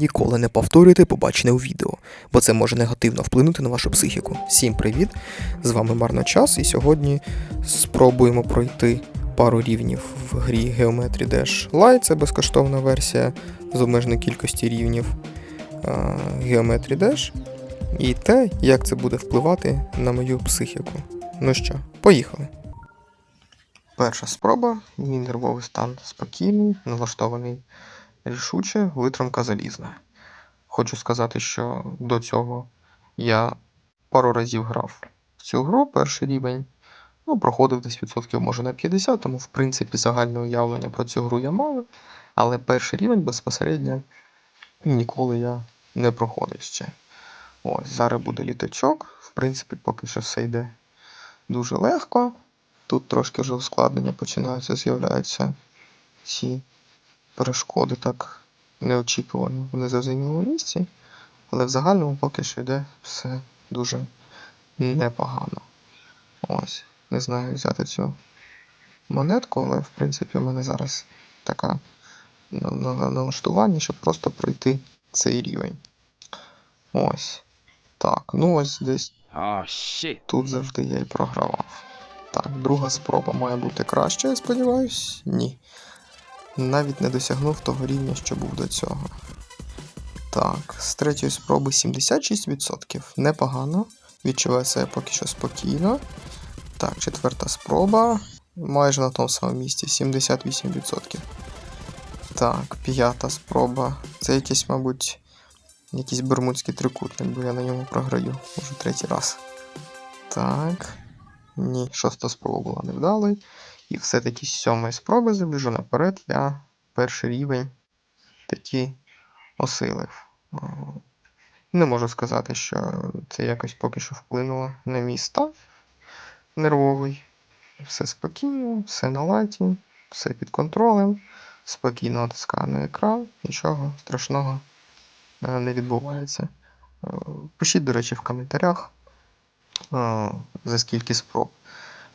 Ніколи не повторюйте побачене у відео, бо це може негативно вплинути на вашу психіку. Всім привіт! З вами Марно Час, і сьогодні спробуємо пройти пару рівнів в грі Geometry Dash Lite. Це безкоштовна версія з обмеженою кількості рівнів а, Geometry Dash. І те, як це буде впливати на мою психіку. Ну що, поїхали. Перша спроба, мій нервовий стан спокійний, налаштований рішуче, витримка залізна. Хочу сказати, що до цього я пару разів грав в цю гру, перший рівень. Ну, проходив десь відсотків, може, на 50, тому, в принципі, загальне уявлення про цю гру я мав. Але перший рівень безпосередньо ніколи я не проходив ще. Ось, зараз буде літачок. В принципі, поки що все йде дуже легко. Тут трошки вже ускладнення починаються, з'являються ці перешкоди так неочікувано в незрозумілому місці. Але в загальному поки що йде все дуже непогано. Ось. Не знаю, взяти цю монетку, але в принципі у мене зараз така на- на- налаштування, щоб просто пройти цей рівень. Ось. Так, ну ось десь Oh shit. Тут завжди я і програвав. Так, друга спроба має бути краще, я сподіваюсь? Ні. Навіть не досягнув того рівня, що був до цього. Так, з третьої спроби 76%. Непогано. Відчуваю себе поки що спокійно. Так, четверта спроба. Майже на тому самому місці 78%. Так, п'ята спроба. Це якийсь, мабуть, якийсь бермудський трикутник, бо я на ньому програю уже третій раз. Так. Ні, шоста спроба була невдалою. І все-таки з сьомої спроби забіжу наперед, я перший рівень таки осилив. Не можу сказати, що це якось поки що вплинуло на мій стан нервовий. Все спокійно, все на латі, все під контролем, спокійно натискаю на екран, нічого страшного е, не відбувається. Е, Пишіть, до речі, в коментарях, е, за скільки спроб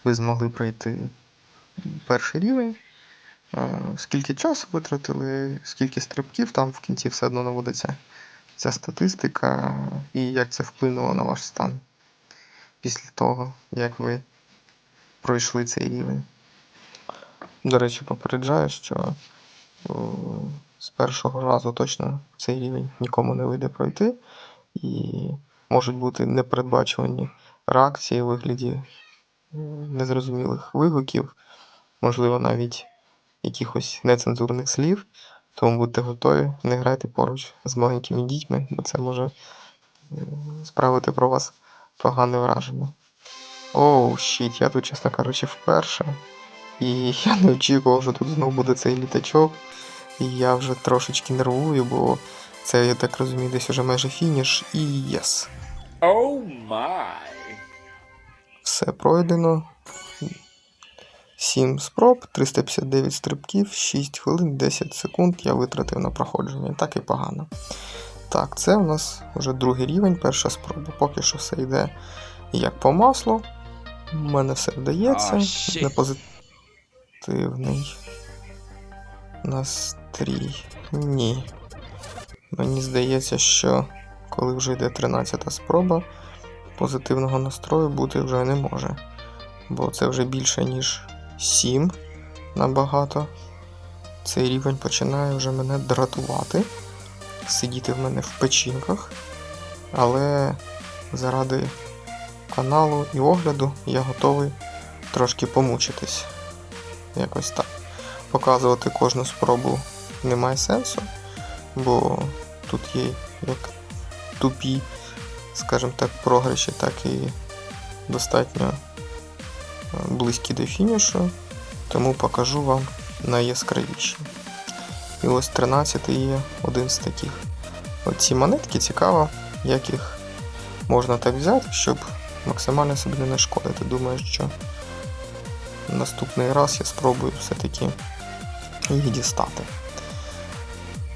ви змогли пройти перший рівень, скільки часу витратили, скільки стрибків, там в кінці все одно наводиться ця статистика, і як це вплинуло на ваш стан після того, як ви пройшли цей рівень. До речі, попереджаю, що з першого разу точно цей рівень нікому не вийде пройти, і можуть бути непередбачувані реакції у вигляді незрозумілих вигуків, можливо, навіть якихось нецензурних слів. Тому будьте готові, не грайте поруч з маленькими дітьми, бо це може справити про вас погане враження. Оу, щит, я тут, чесно кажучи, вперше. І я не очікував, що тут знову буде цей літачок. І я вже трошечки нервую, бо це, я так розумію, десь уже майже фініш. І єс. Oh my. Все пройдено. 7 спроб, 359 стрибків, 6 хвилин, 10 секунд я витратив на проходження. Так і погано. Так, це у нас вже другий рівень, перша спроба. Поки що все йде як по маслу. У мене все вдається. А, shit. Не позитивний настрій. Ні. Мені здається, що коли вже йде 13 спроба, позитивного настрою бути вже не може. Бо це вже більше, ніж 7 набагато. Цей рівень починає вже мене дратувати, сидіти в мене в печінках. Але заради каналу і огляду я готовий трошки помучитись. Якось так. Показувати кожну спробу немає сенсу, бо тут є як тупі, скажімо так, програші, так і достатньо близькі до фінішу, тому покажу вам найяскравіші. І ось 13 є один з таких. Оці монетки цікаво, як їх можна так взяти, щоб максимально собі не нашкодити. Думаю, що наступний раз я спробую все-таки їх дістати.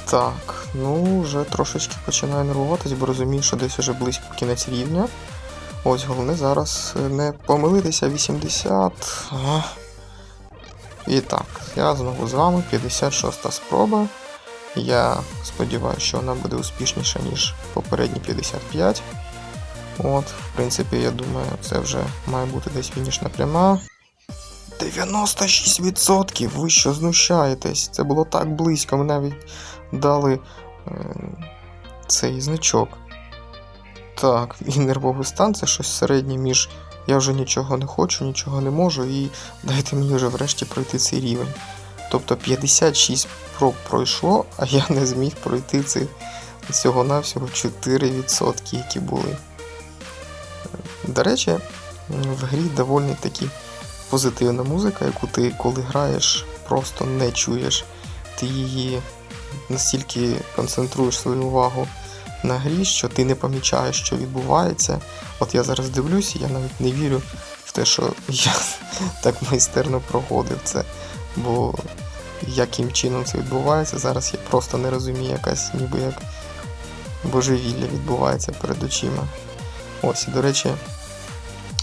Так, ну вже трошечки починаю нервуватись, бо розумію, що десь вже близько кінець рівня. Ось головне зараз не помилитися 80. Ага. І так, я знову з вами, 56 спроба. Я сподіваюся, що вона буде успішніша, ніж попередні 55. От, в принципі, я думаю, це вже має бути десь фінішна пряма. 96%! Ви що знущаєтесь? Це було так близько. Ми навіть дали е, цей значок. Так, і нервовий стан це щось середнє між я вже нічого не хочу, нічого не можу, і дайте мені вже врешті пройти цей рівень. Тобто 56 проб пройшло, а я не зміг пройти цих всього-навсього 4%, які були. До речі, в грі доволі таки позитивна музика, яку ти, коли граєш, просто не чуєш. Ти її настільки концентруєш свою увагу на грі, що ти не помічаєш, що відбувається. От я зараз дивлюся, я навіть не вірю в те, що я так майстерно проходив це. Бо яким чином це відбувається, зараз я просто не розумію, якась ніби як божевілля відбувається перед очима. Ось, і до речі,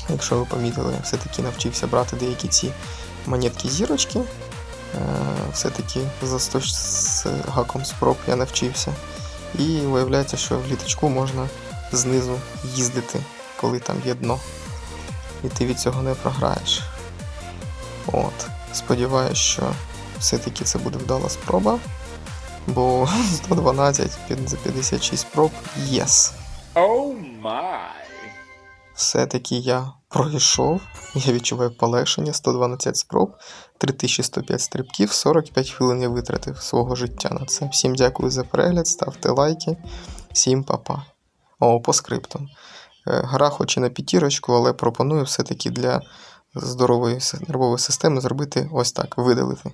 якщо ви помітили, я все-таки навчився брати деякі ці монетки зірочки. Е, Все-таки за 100 з гаком спроб я навчився. І виявляється, що в літачку можна знизу їздити, коли там є дно. І ти від цього не програєш. От. Сподіваюсь, що все-таки це буде вдала спроба. Бо 112 під- за 56 спроб єс. Oh my. Все-таки я пройшов. Я відчуваю полегшення 112 спроб, 3105 стрибків, 45 хвилин я витратив свого життя на це. Всім дякую за перегляд, ставте лайки, всім па-па. О, по скриптам. Е, Гра хоч і на п'ятірочку, але пропоную все-таки для здорової нервової системи зробити ось так: видалити.